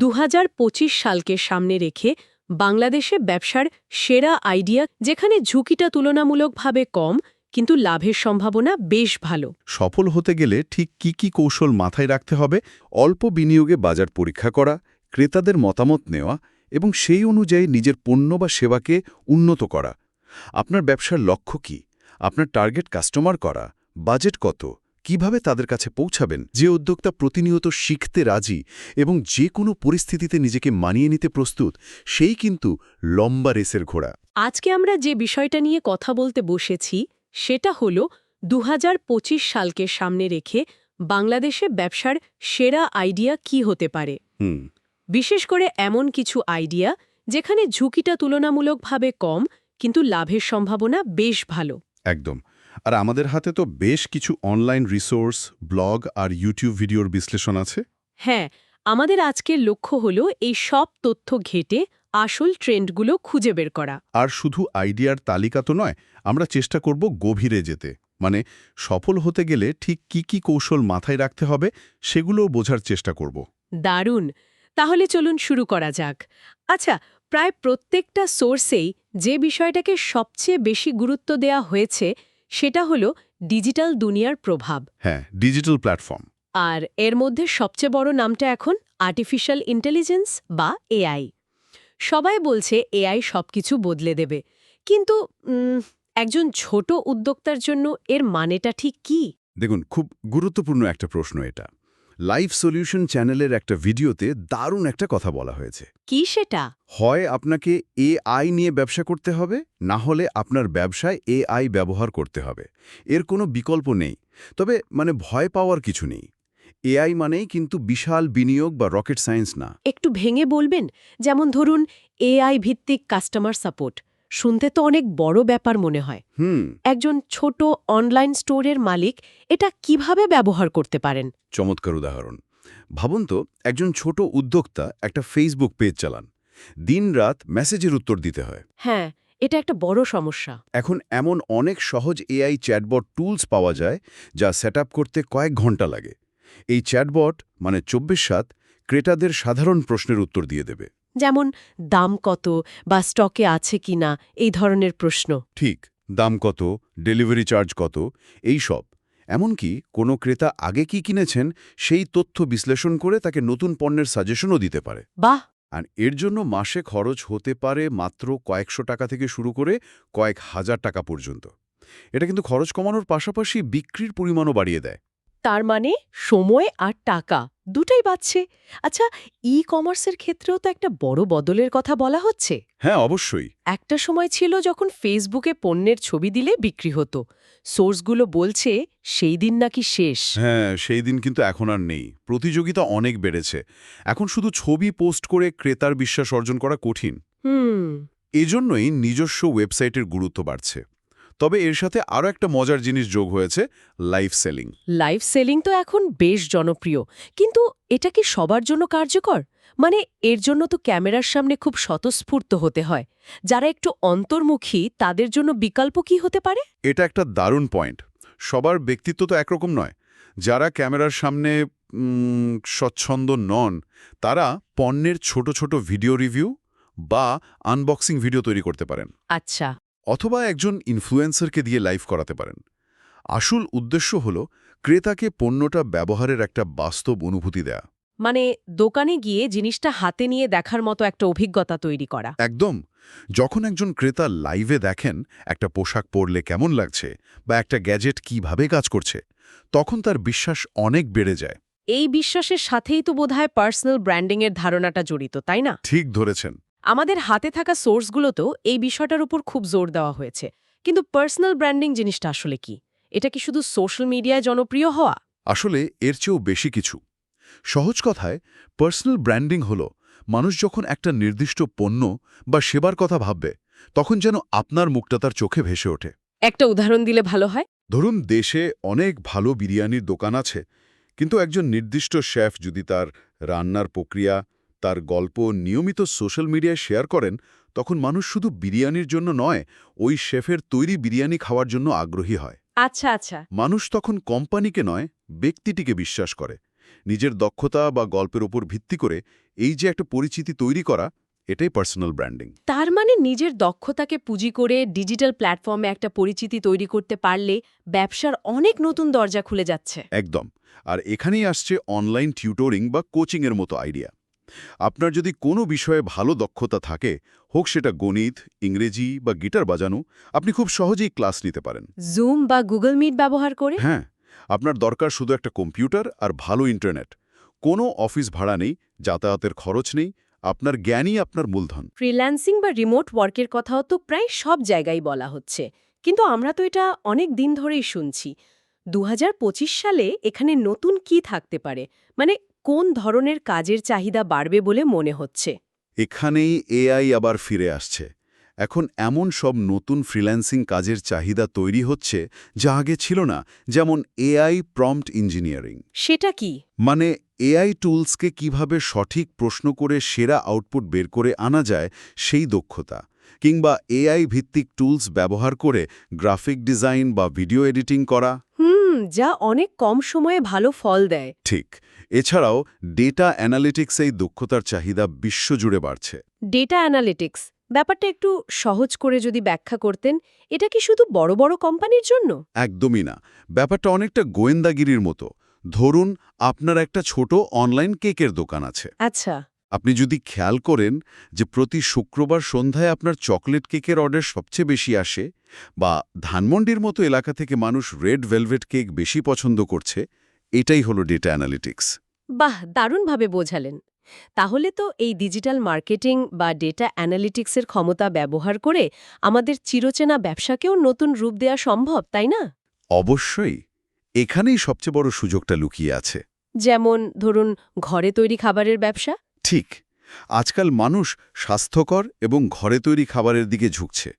দু হাজার পঁচিশ সালকে সামনে রেখে বাংলাদেশে ব্যবসার সেরা আইডিয়া, যেখানে ঝুঁকিটা তুলনামূলকভাবে কম, কিন্তু লাভের সম্ভাবনা বেশ ভালো। সফল হতে গেলে ঠিক কি কি কৌশল মাথায় রাখতে হবে, অল্প বিনিয়োগে বাজার পরীক্ষা করা, ক্রেতাদের মতামত নেওয়া, এবং সেই অনুযায়ী নিজের পণ্য বা সেবাকে উন্নত করা। আপনার ব্যবসার লক্ষ্য কি? আপনার টার্গেট কাস্টমার করা, বাজেট কত? কীভাবে তাদের কাছে পৌঁছাবেন? যে উদ্যোক্তা প্রতিনিয়ত শিখতে রাজি এবং যে কোনো পরিস্থিতিতে নিজেকে মানিয়ে নিতে প্রস্তুত সেই কিন্তু লম্বা রেসের ঘোড়া। আজকে আমরা যে বিষয়টা নিয়ে কথা বলতে বসেছি সেটা হল দু হাজার পঁচিশ সালকে সামনে রেখে বাংলাদেশে ব্যবসার সেরা আইডিয়া কি হতে পারে? বিশেষ করে এমন কিছু আইডিয়া যেখানে ঝুঁকিটা তুলনামূলকভাবে কম কিন্তু লাভের সম্ভাবনা বেশ ভালো। একদম। আর আমাদের হাতে তো বেশ কিছু অনলাইন রিসোর্স ব্লগ আর ইউটিউব ভিডিওর বিশ্লেষণ আছে। হ্যাঁ আমাদের আজকের লক্ষ্য হল এই সব তথ্য ঘেটে আসল ট্রেন্ডগুলো খুঁজে বের করা। আর শুধু আইডিয়ার তালিকা তো নয় আমরা চেষ্টা করব গভীরে যেতে। মানে সফল হতে গেলে ঠিক কি কি কৌশল মাথায় রাখতে হবে সেগুলোও বোঝার চেষ্টা করব। দারুণ! তাহলে চলুন শুরু করা যাক। আচ্ছা প্রায় প্রত্যেকটা সোর্সেই যে বিষয়টাকে সবচেয়ে বেশি গুরুত্ব দেয়া হয়েছে সেটা হলো ডিজিটাল দুনিয়ার প্রভাব। হ্যাঁ ডিজিটাল প্ল্যাটফর্ম। আর এর মধ্যে সবচেয়ে বড় নামটা এখন আর্টিফিশিয়াল ইন্টেলিজেন্স বা এআই সবাই বলছে এআই সবকিছু বদলে দেবে। কিন্তু একজন ছোট উদ্যোক্তার জন্য এর মানেটা ঠিক কি? দেখুন খুব গুরুত্বপূর্ণ একটা প্রশ্ন এটা। লাইভ সলিউশন চ্যানেলের একটা ভিডিওতে দারুণ একটা কথা বলা হয়েছে। কি সেটা? হয় আপনাকে এআই নিয়ে ব্যবসা করতে হবে না হলে আপনার ব্যবসায় এআই ব্যবহার করতে হবে। এর কোনো বিকল্প নেই। তবে মানে ভয় পাওয়ার কিছু নেই। এআই মানেই কিন্তু বিশাল বিনিয়োগ বা রকেট সায়েন্স না। একটু ভেঙে বলবেন? যেমন ধরুন এআই ভিত্তিক কাস্টমার সাপোর্ট শুনতে তো অনেক বড় ব্যাপার মনে হয়। হুম। একজন ছোট অনলাইন স্টোরের মালিক এটা কীভাবে ব্যবহার করতে পারেন? চমৎকার উদাহরণ। ভাবুন তো একজন ছোট উদ্যোক্তা একটা ফেসবুক পেজ চালান। দিনরাত মেসেজের উত্তর দিতে হয়। হ্যাঁ এটা একটা বড় সমস্যা। এখন এমন অনেক সহজ এআই চ্যাটবট টুলস পাওয়া যায় যা সেট করতে কয়েক ঘণ্টা লাগে। এই চ্যাটবট মানে চব্বিশ সাত ক্রেতাদের সাধারণ প্রশ্নের উত্তর দিয়ে দেবে। যেমন দাম কত বা স্টকে আছে কিনা এই ধরনের প্রশ্ন। ঠিক দাম কত ডেলিভারি চার্জ কত এই সব। এমনকি কোনো ক্রেতা আগে কি কিনেছেন সেই তথ্য বিশ্লেষণ করে তাকে নতুন পণ্যের সাজেশনও দিতে পারে। বাহ! আর এর জন্য মাসে খরচ হতে পারে মাত্র কয়েকশো টাকা থেকে শুরু করে কয়েক হাজার টাকা পর্যন্ত। এটা কিন্তু খরচ কমানোর পাশাপাশি বিক্রির পরিমাণও বাড়িয়ে দেয়। তার মানে সময় আর টাকা দুটাই বাড়ছে। আচ্ছা ই কমার্সের ক্ষেত্রেও তো একটা বড় বদলের কথা বলা হচ্ছে। হ্যাঁ অবশ্যই। একটা সময় ছিল যখন ফেসবুকে পণ্যের ছবি দিলে বিক্রি হতো। সোর্সগুলো বলছে সেই দিন নাকি শেষ। হ্যাঁ সেই দিন কিন্তু এখন আর নেই। প্রতিযোগিতা অনেক বেড়েছে। এখন শুধু ছবি পোস্ট করে ক্রেতার বিশ্বাস অর্জন করা কঠিন। হুম। এজন্যই নিজস্ব ওয়েবসাইটের গুরুত্ব বাড়ছে। তবে এর সাথে আরও একটা মজার জিনিস যোগ হয়েছে লাইভ সেলিং লাইভ সেলিং তো এখন বেশ জনপ্রিয় কিন্তু এটা কি সবার জন্য কার্যকর? মানে এর জন্য তো ক্যামেরার সামনে খুব স্বতঃস্ফূর্ত হতে হয়। যারা একটু অন্তর্মুখী তাদের জন্য বিকল্প কি হতে পারে? এটা একটা দারুণ পয়েন্ট সবার ব্যক্তিত্ব তো একরকম নয়। যারা ক্যামেরার সামনে স্বচ্ছন্দ নন তারা পণ্যের ছোট ছোট ভিডিও রিভিউ বা আনবক্সিং ভিডিও তৈরি করতে পারেন। আচ্ছা। অথবা একজন ইনফ্লুয়েন্সারকে দিয়ে লাইভ করাতে পারেন। আসল উদ্দেশ্য হল ক্রেতাকে পণ্যটা ব্যবহারের একটা বাস্তব অনুভূতি দেয়া। মানে দোকানে গিয়ে জিনিসটা হাতে নিয়ে দেখার মতো একটা অভিজ্ঞতা তৈরি করা। একদম। যখন একজন ক্রেতা লাইভে দেখেন একটা পোশাক পরলে কেমন লাগছে বা একটা গ্যাজেট কীভাবে কাজ করছে তখন তার বিশ্বাস অনেক বেড়ে যায়। এই বিশ্বাসের সাথেই তো বোধহয় পার্সোনাল ব্র্যান্ডিংয়ের ধারণাটা জড়িত তাই না? ঠিক ধরেছেন। আমাদের হাতে থাকা সোর্সগুলোতেও এই বিষয়টার উপর খুব জোর দেওয়া হয়েছে। কিন্তু পার্সোনাল ব্র্যান্ডিং জিনিসটা আসলে কি? এটা কি শুধু সোশ্যাল মিডিয়ায় জনপ্রিয় হওয়া? আসলে এর চেয়েও বেশি কিছু। সহজ কথায় পার্সোনাল ব্র্যান্ডিং হল মানুষ যখন একটা নির্দিষ্ট পণ্য বা সেবার কথা ভাববে তখন যেন আপনার মুখটা তার চোখে ভেসে ওঠে। একটা উদাহরণ দিলে ভালো হয়? ধরুন দেশে অনেক ভালো বিরিয়ানির দোকান আছে কিন্তু একজন নির্দিষ্ট শেফ যদি তার রান্নার প্রক্রিয়া তার গল্প নিয়মিত সোশ্যাল মিডিয়ায় শেয়ার করেন তখন মানুষ শুধু বিরিয়ানির জন্য নয় ওই শেফের তৈরি বিরিয়ানি খাওয়ার জন্য আগ্রহী হয়। আচ্ছা আচ্ছা। মানুষ তখন কোম্পানিকে নয় ব্যক্তিটিকে বিশ্বাস করে। নিজের দক্ষতা বা গল্পের উপর ভিত্তি করে এই যে একটা পরিচিতি তৈরি করা এটাই পার্সোনাল ব্র্যান্ডিং। তার মানে নিজের দক্ষতাকে পুঁজি করে ডিজিটাল প্ল্যাটফর্মে একটা পরিচিতি তৈরি করতে পারলে ব্যবসার অনেক নতুন দরজা খুলে যাচ্ছে। একদম। আর এখানেই আসছে অনলাইন টিউটোরিং বা কোচিংয়ের মতো আইডিয়া। আপনার যদি কোনো বিষয়ে ভালো দক্ষতা থাকে হোক সেটা গণিত ইংরেজি বা গিটার বাজানো আপনি খুব সহজেই ক্লাস নিতে পারেন। জুম বা গুগল মিট ব্যবহার করে? হ্যাঁ আপনার দরকার শুধু একটা কম্পিউটার আর ভালো ইন্টারনেট। কোনো অফিস ভাড়া নেই যাতায়াতের খরচ নেই আপনার জ্ঞানই আপনার মূলধন। ফ্রিল্যান্সিং বা রিমোট ওয়ার্কের কথাও তো প্রায় সব জায়গায় বলা হচ্ছে। কিন্তু আমরা তো এটা অনেক দিন ধরেই শুনছি। দু হাজার পঁচিশ সালে এখানে নতুন কি থাকতে পারে? মানে কোন ধরনের কাজের চাহিদা বাড়বে বলে মনে হচ্ছে? এখানেই এআই আবার ফিরে আসছে। এখন এমন সব নতুন ফ্রিল্যান্সিং কাজের চাহিদা তৈরি হচ্ছে যা আগে ছিল না যেমন এআই প্রম্পট ইঞ্জিনিয়ারিং। সেটা কি? মানে এআই টুলসকে কীভাবে সঠিক প্রশ্ন করে সেরা আউটপুট বের করে আনা যায় সেই দক্ষতা কিংবা এআই ভিত্তিক টুলস ব্যবহার করে গ্রাফিক ডিজাইন বা ভিডিও এডিটিং করা। হুম যা অনেক কম সময়ে ভালো ফল দেয়। ঠিক। এছাড়াও ডেটা অ্যানালিটিক্স এই দক্ষতার চাহিদা বিশ্বজুড়ে বাড়ছে। ডেটা অ্যানালিটিক্স ব্যাপারটা একটু সহজ করে যদি ব্যাখ্যা করতেন এটা কি শুধু বড় বড় কোম্পানির জন্য? একদমই না। ব্যাপারটা অনেকটা গোয়েন্দাগিরির মতো। ধরুন আপনার একটা ছোট অনলাইন কেকের দোকান আছে। আচ্ছা। আপনি যদি খেয়াল করেন যে প্রতি শুক্রবার সন্ধ্যায় আপনার চকলেট কেকের অর্ডার সবচেয়ে বেশি আসে বা ধানমন্ডির মতো এলাকা থেকে মানুষ রেড ভেলভেট কেক বেশি পছন্দ করছে এটাই হলো ডেটা অ্যানালিটিক্স। বাহ দারুণভাবে বোঝালেন। তাহলে তো এই ডিজিটাল মার্কেটিং বা ডেটা অ্যানালিটিক্সের ক্ষমতা ব্যবহার করে আমাদের চিরচেনা ব্যবসাকেও নতুন রূপ দেয়া সম্ভব তাই না? অবশ্যই। এখানেই সবচেয়ে বড় সুযোগটা লুকিয়ে আছে। যেমন ধরুন ঘরে তৈরি খাবারের ব্যবসা? ঠিক। আজকাল মানুষ স্বাস্থ্যকর এবং ঘরে তৈরি খাবারের দিকে ঝুঁকছে।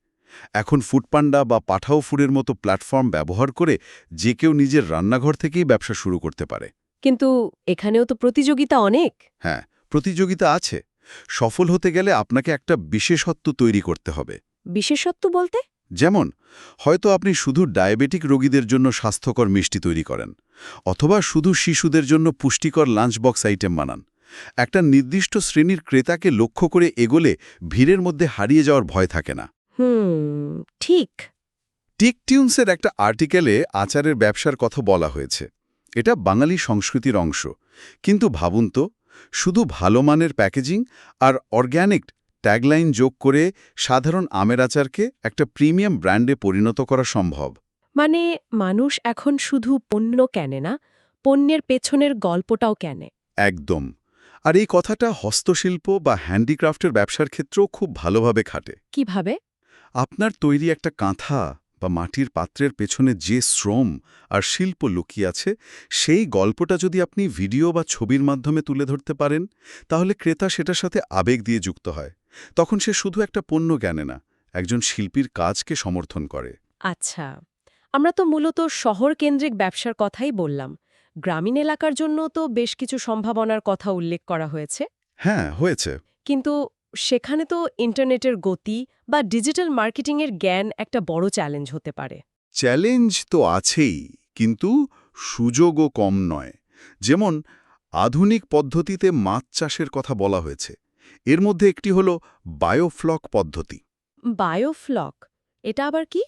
এখন ফুডপান্ডা বা পাঠাও ফুডের মতো প্ল্যাটফর্ম ব্যবহার করে যে কেউ নিজের রান্নাঘর থেকেই ব্যবসা শুরু করতে পারে। কিন্তু এখানেও তো প্রতিযোগিতা অনেক। হ্যাঁ প্রতিযোগিতা আছে। সফল হতে গেলে আপনাকে একটা বিশেষত্ব তৈরি করতে হবে। বিশেষত্ব বলতে? যেমন হয়তো আপনি শুধু ডায়াবেটিক রোগীদের জন্য স্বাস্থ্যকর মিষ্টি তৈরি করেন অথবা শুধু শিশুদের জন্য পুষ্টিকর লাঞ্চ বক্স আইটেম বানান। একটা নির্দিষ্ট শ্রেণির ক্রেতাকে লক্ষ্য করে এগোলে ভিড়ের মধ্যে হারিয়ে যাওয়ার ভয় থাকে না। হুম ঠিক। টিকটিউন্সের একটা আর্টিকেলে আচারের ব্যবসার কথা বলা হয়েছে। এটা বাঙালি সংস্কৃতির অংশ। কিন্তু ভাবুন তো শুধু ভালো মানের প্যাকেজিং আর অর্গ্যানিক ট্যাগলাইন যোগ করে সাধারণ আমের আচারকে একটা প্রিমিয়াম ব্র্যান্ডে পরিণত করা সম্ভব। মানে মানুষ এখন শুধু পণ্য কেনে না পণ্যের পেছনের গল্পটাও কেনে। একদম। আর এই কথাটা হস্তশিল্প বা হ্যান্ডিক্রাফটের ব্যবসার ক্ষেত্রেও খুব ভালোভাবে খাটে। কীভাবে? আপনার তৈরি একটা কাঁথা বা মাটির পাত্রের পেছনে যে শ্রম আর শিল্প লুকিয়ে আছে সেই গল্পটা যদি আপনি ভিডিও বা ছবির মাধ্যমে তুলে ধরতে পারেন তাহলে ক্রেতা সেটার সাথে আবেগ দিয়ে যুক্ত হয়। তখন সে শুধু একটা পণ্য জ্ঞানে না একজন শিল্পীর কাজকে সমর্থন করে। আচ্ছা আমরা তো মূলত শহর কেন্দ্রিক ব্যবসার কথাই বললাম। গ্রামীণ এলাকার জন্য তো বেশ কিছু সম্ভাবনার কথা উল্লেখ করা হয়েছে। হ্যাঁ হয়েছে। কিন্তু সেখানে তো ইন্টারনেটের গতি বা ডিজিটাল মার্কেটিংয়ের জ্ঞান একটা বড় চ্যালেঞ্জ হতে পারে। চ্যালেঞ্জ তো আছেই কিন্তু সুযোগও কম নয়। যেমন আধুনিক পদ্ধতিতে মাছ চাষের কথা বলা হয়েছে। এর মধ্যে একটি হল বায়োফ্লক পদ্ধতি। বায়োফ্লক? এটা আবার কি?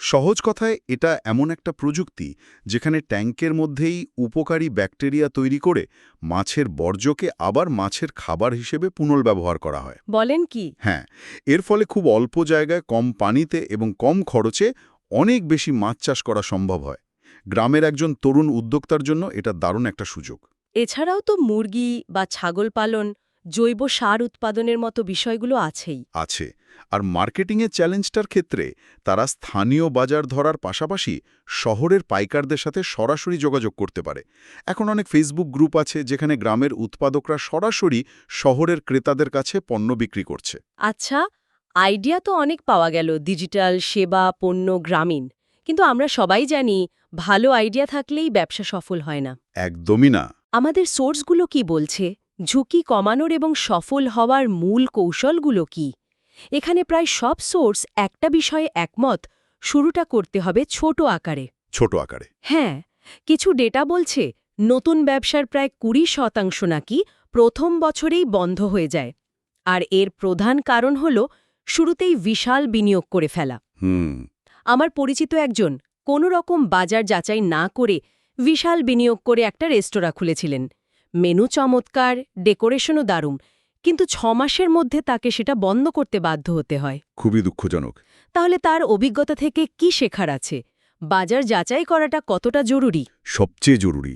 সহজ কথায় এটা এমন একটা প্রযুক্তি যেখানে ট্যাঙ্কের মধ্যেই উপকারী ব্যাকটেরিয়া তৈরি করে মাছের বর্জ্যকে আবার মাছের খাবার হিসেবে পুনর্ব্যবহার করা হয়। বলেন কি? হ্যাঁ এর ফলে খুব অল্প জায়গায় কম পানিতে এবং কম খরচে অনেক বেশি মাছ চাষ করা সম্ভব হয়। গ্রামের একজন তরুণ উদ্যোক্তার জন্য এটা দারুণ একটা সুযোগ। এছাড়াও তো মুরগি বা ছাগল পালন জৈব সার উৎপাদনের মতো বিষয়গুলো আছেই। আছে। আর মার্কেটিংয়ের চ্যালেঞ্জটার ক্ষেত্রে তারা স্থানীয় বাজার ধরার পাশাপাশি শহরের পাইকারদের সাথে সরাসরি যোগাযোগ করতে পারে। এখন অনেক ফেসবুক গ্রুপ আছে যেখানে গ্রামের উৎপাদকরা সরাসরি শহরের ক্রেতাদের কাছে পণ্য বিক্রি করছে। আচ্ছা আইডিয়া তো অনেক পাওয়া গেল ডিজিটাল সেবা পণ্য গ্রামীণ। কিন্তু আমরা সবাই জানি ভালো আইডিয়া থাকলেই ব্যবসা সফল হয় না। একদমই না। আমাদের সোর্সগুলো কি বলছে? ঝুঁকি কমানোর এবং সফল হওয়ার মূল কৌশলগুলো কি? এখানে প্রায় সব সোর্স একটা বিষয়ে একমত শুরুটা করতে হবে ছোট আকারে। ছোট আকারে। হ্যাঁ কিছু ডেটা বলছে নতুন ব্যবসার প্রায় কুড়ি শতাংশ নাকি প্রথম বছরেই বন্ধ হয়ে যায়। আর এর প্রধান কারণ হল শুরুতেই বিশাল বিনিয়োগ করে ফেলা। হুম। আমার পরিচিত একজন কোনো রকম বাজার যাচাই না করে বিশাল বিনিয়োগ করে একটা রেস্তোরাঁ খুলেছিলেন। মেনু চমৎকার ডেকোরেশনও দারুণ কিন্তু ছ মাসের মধ্যে তাকে সেটা বন্ধ করতে বাধ্য হতে হয়। খুবই দুঃখজনক। তাহলে তার অভিজ্ঞতা থেকে কি শেখার আছে? বাজার যাচাই করাটা কতটা জরুরি? সবচেয়ে জরুরি।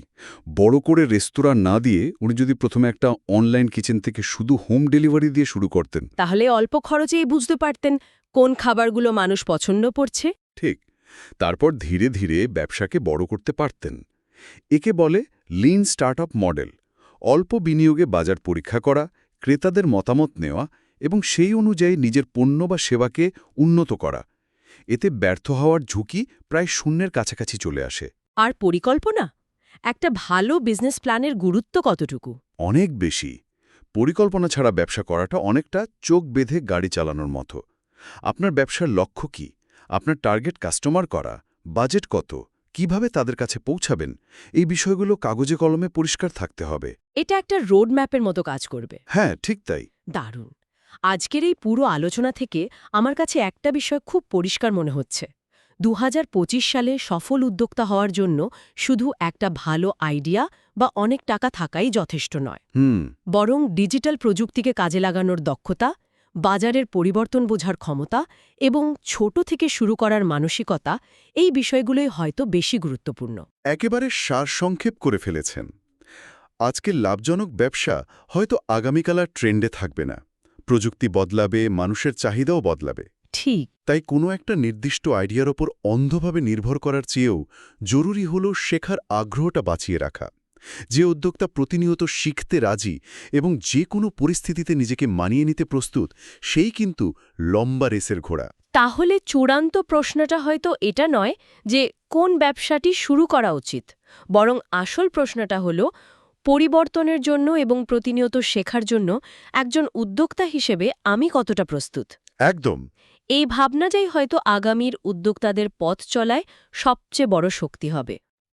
বড় করে রেস্তোরাঁ না দিয়ে উনি যদি প্রথমে একটা অনলাইন কিচেন থেকে শুধু হোম ডেলিভারি দিয়ে শুরু করতেন। তাহলে অল্প খরচেই বুঝতে পারতেন কোন খাবারগুলো মানুষ পছন্দ করছে। ঠিক। তারপর ধীরে ধীরে ব্যবসাকে বড় করতে পারতেন। একে বলে লিন স্টার্টআপ মডেল অল্প বিনিয়োগে বাজার পরীক্ষা করা ক্রেতাদের মতামত নেওয়া এবং সেই অনুযায়ী নিজের পণ্য বা সেবাকে উন্নত করা। এতে ব্যর্থ হওয়ার ঝুঁকি প্রায় শূন্যের কাছাকাছি চলে আসে। আর পরিকল্পনা? একটা ভালো বিজনেস প্ল্যানের গুরুত্ব কতটুকু? অনেক বেশি। পরিকল্পনা ছাড়া ব্যবসা করাটা অনেকটা চোখ বেঁধে গাড়ি চালানোর মতো। আপনার ব্যবসার লক্ষ্য কি? আপনার টার্গেট কাস্টমার করা বাজেট কত? কীভাবে তাদের কাছে পৌঁছাবেন এই বিষয়গুলো কাগজে কলমে পরিষ্কার থাকতে হবে। এটা একটা রোড ম্যাপের মতো কাজ করবে। হ্যাঁ ঠিক তাই। দারুণ। আজকের এই পুরো আলোচনা থেকে আমার কাছে একটা বিষয় খুব পরিষ্কার মনে হচ্ছে। দু হাজার পঁচিশ সালে সফল উদ্যোক্তা হওয়ার জন্য শুধু একটা ভালো আইডিয়া বা অনেক টাকা থাকাই যথেষ্ট নয়। হুম। বরং ডিজিটাল প্রযুক্তিকে কাজে লাগানোর দক্ষতা বাজারের পরিবর্তন বোঝার ক্ষমতা এবং ছোট থেকে শুরু করার মানসিকতা এই বিষয়গুলোই হয়তো বেশি গুরুত্বপূর্ণ। একেবারে সারসংক্ষেপ করে ফেলেছেন। আজকের লাভজনক ব্যবসা হয়তো আগামীকাল আর ট্রেন্ডে থাকবে না। প্রযুক্তি বদলাবে মানুষের চাহিদাও বদলাবে। ঠিক। তাই কোনো একটা নির্দিষ্ট আইডিয়ার ওপর অন্ধভাবে নির্ভর করার চেয়েও জরুরি হল শেখার আগ্রহটা বাঁচিয়ে রাখা। যে উদ্যোক্তা প্রতিনিয়ত শিখতে রাজি এবং যে কোনো পরিস্থিতিতে নিজেকে মানিয়ে নিতে প্রস্তুত সেই কিন্তু লম্বা রেসের ঘোড়া। তাহলে চূড়ান্ত প্রশ্নটা হয়তো এটা নয় যে কোন ব্যবসাটি শুরু করা উচিত বরং আসল প্রশ্নটা হল পরিবর্তনের জন্য এবং প্রতিনিয়ত শেখার জন্য একজন উদ্যোক্তা হিসেবে আমি কতটা প্রস্তুত? একদম। এই ভাবনাটাই হয়তো আগামীর উদ্যোক্তাদের পথ চলায় সবচেয়ে বড় শক্তি হবে।